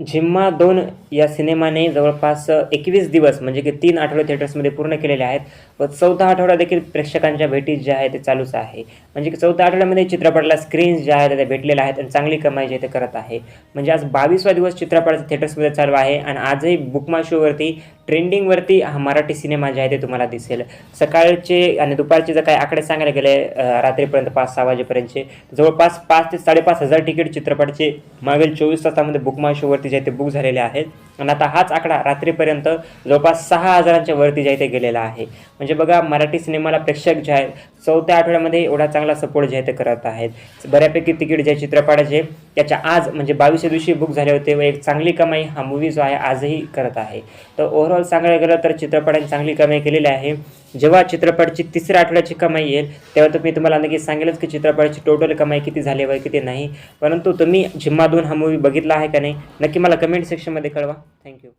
झिम्मा दोन या सिनेमाने जवळपास एकवीस दिवस म्हणजे की तीन आठवडे थिएटर्समध्ये पूर्ण केलेले आहेत व चौदा आठवडा देखील प्रेक्षकांच्या भेटी ज्या आहे ते चालूच आहे. म्हणजे की चौदा आठवड्यामध्ये चित्रपटाला स्क्रीन्स ज्या आहेत त्या भेटलेल्या आहेत आणि चांगली कमाई जे ते करत आहे. म्हणजे आज बावीसवा दिवस चित्रपटाचा थिएटर्समध्ये चालू आहे आणि आजही बुकमा शोवरती ट्रेंडिंगवरती हा मराठी सिनेमा जे आहे ते तुम्हाला दिसेल. सकाळचे आणि दुपारचे जर काही आकडे सांगायला गेले रात्रीपर्यंत पाच सहा वाजेपर्यंतचे जवळपास पाच ते साडेपाच हजार तिकीट चित्रपटाचे मागील चोवीस तासामध्ये बुकमा शोवरती जे आहे ते बुक झालेले आहेत. आणि आता हाच आकडा रात्रीपर्यंत जवळपास सहा हजारांच्या वरती जे आहे ते गेलेला आहे. म्हणजे बघा मराठी सिनेमाला प्रेक्षक जे आहेत चौथ्या आठवड्यामध्ये एवढा चांगला सपोर्ट जे आहे ते करत आहेत. बऱ्यापैकी तिकीट जे चित्रपटाचे त्याच्या आज म्हणजे बावीसच्या दिवशी बुक झाले होते व एक चांगली कमाई हा मूवी जो आहे आजही करत आहे. तर ओव्हरऑल सांगायला गेलं तर चित्रपटाने चांगली कमाई केलेली आहे. जेव्हा चित्रपटाची तिसऱ्या आठवड्याची कमाई येईल तेव्हा तर मी तुम्हाला नक्की सांगेलच की चित्रपटाची टोटल कमाई किती झाली व किती नाही. परंतु तुम्ही झिम्मा दोन हा मूवी बघितला आहे का नाही नक्की मला कमेंट सेक्शनमध्ये कळवा. थँक्यू